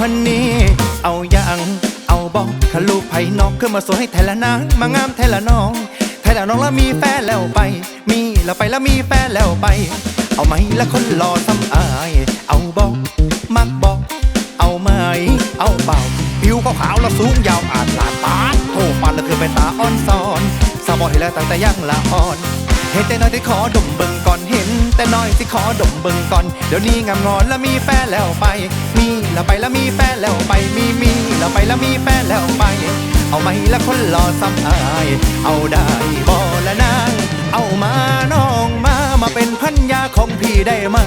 ฮันนี่ เอาอย่างเอาบอกขลูกไผ่นอกขึ้นมาสวยให้แทละนางมางามแทละน้อง แทละน้องแล้วมีแฟนแล้วไป มีแล้วไปแล้วมีแฟนแล้วไป เอาไหมละคนรอซ้ำอาย เอาบอกมักบอกเอาไหมเอาเบาผิวขาวแล้วสูงยาวอาจลาดปานโทปันแล้วคือเป็นตาอ่อนซอนสาวบอเห็นแล้วตั้งแต่ยังละอ่อน เห็นแต่น้อยที่ขอดมเบิ่งก่อนเห็น แต่น้อยที่ขอดมเบิ่งก่อน เดี๋ยวนี้งามงอนแล้วมีแฟนแล้วไป มีแล้วไปแล้วมีแฟนแล้วไป มีมีแล้วไปแล้วมีแฟนแล้วไป เอาไหมละคนรอซ้ำอาย เอาได้บ่ละนางเอามาน้องมามาเป็นพันยาของพี่ได้ไหม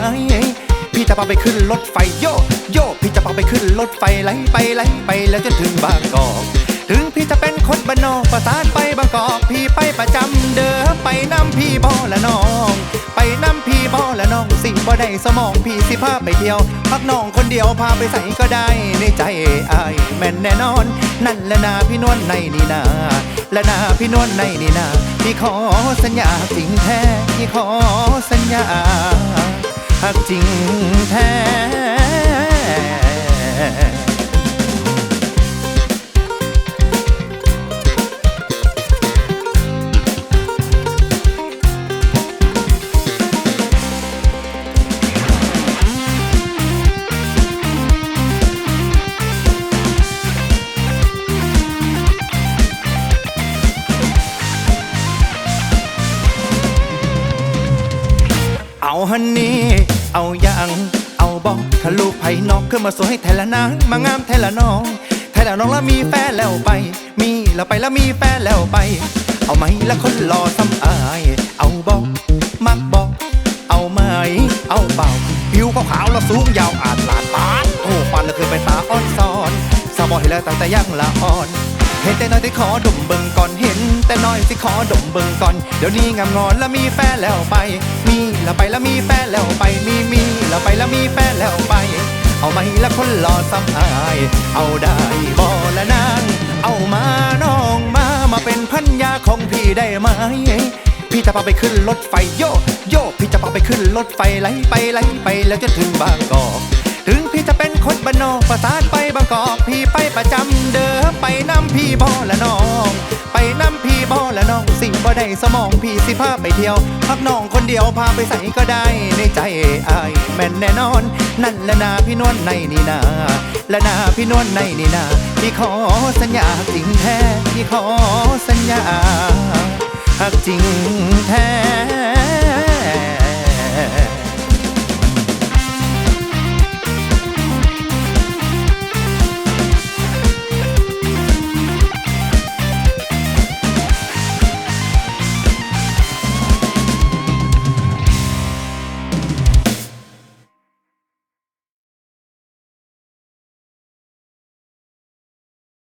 พี่จะพาไปขึ้นรถไฟโยโยพี่จะพาไปขึ้นรถไฟไหลไปไหลไปแล้วจนถึงบางกอก ถึงพี่จะเป็นคนบ้านนอกประสานไปบางกอกพี่ไปประจำเด้อไปน้ำพี่บ่ละน้อง ไปน้ำพี่บ่ละน้องสิบ่ได้สมองพี่สิพาไปเที่ยว พักน้องคนเดียวพาไปใส่ก็ได้ในใจอายแม่นแน่นอน นั่นและนาพี่นวลในนี่นาและนาพี่นวลในนี่นาพี่ขอสัญญาจริงแท้พี่ขอสัญญาหากจริงแท้ เอาฮันนี่ เอาอย่างเอาบอกขลูกไผ่นอกขึ้นมาสวยให้แทละนางมางามแทละน้องแทละน้องแล้วมีแฟนแล้วไป มีแล้วไปแล้วมีแฟนแล้วไป เอาไหมละคนรอซ้ำอาย เอาบอกมักบอกเอาไหมเอาเบาผิวขาวๆแล้วสูงยาวอาจลาดปานโอ้ปันแล้วคือเป็นตาอ่อนซ้อนสาวบอเห็นแล้วตั้งแต่ยังละอ่อน เห็นแต่น้อยที่ขอดมเบิ่งก่อนเห็น แต่น้อยที่ขอดมเบิ่งก่อน เดี๋ยวนี้งามงอนแล้วมีแฟนแล้วไป มีแล้วไปแล้วมีแฟนแล้วไปมีมีแล้วไปแล้วมีแฟนแล้วไป เอาไหมละคนรอซ้ำอาย เอาได้บ่ละนางเอามาน้องมามาเป็นพันยาของพี่ได้ไหมพี่จะพาไปขึ้นรถไฟโยโยพี่จะพาไปขึ้นรถไฟไหลไปไหลไปแล้วจะถึงบางกอกถึงพี่จะเป็น บ้านนอกประสานไปบางกอกพี่ไปประจำเด้อไปน้ำพี่บ่ละน้อง ไปน้ำพี่บ่ละน้องสิบ่ได้สมองพี่สิพาไปเที่ยว พักน้องคนเดียวพาไปใส่ก็ได้ในใจอายแม่นแน่นอน นั่นละนาพี่นวลในนี่นาละนาพี่นวลในนี่นาพี่ขอสัญญาจริงแท้พี่ขอสัญญาหากจริงแท้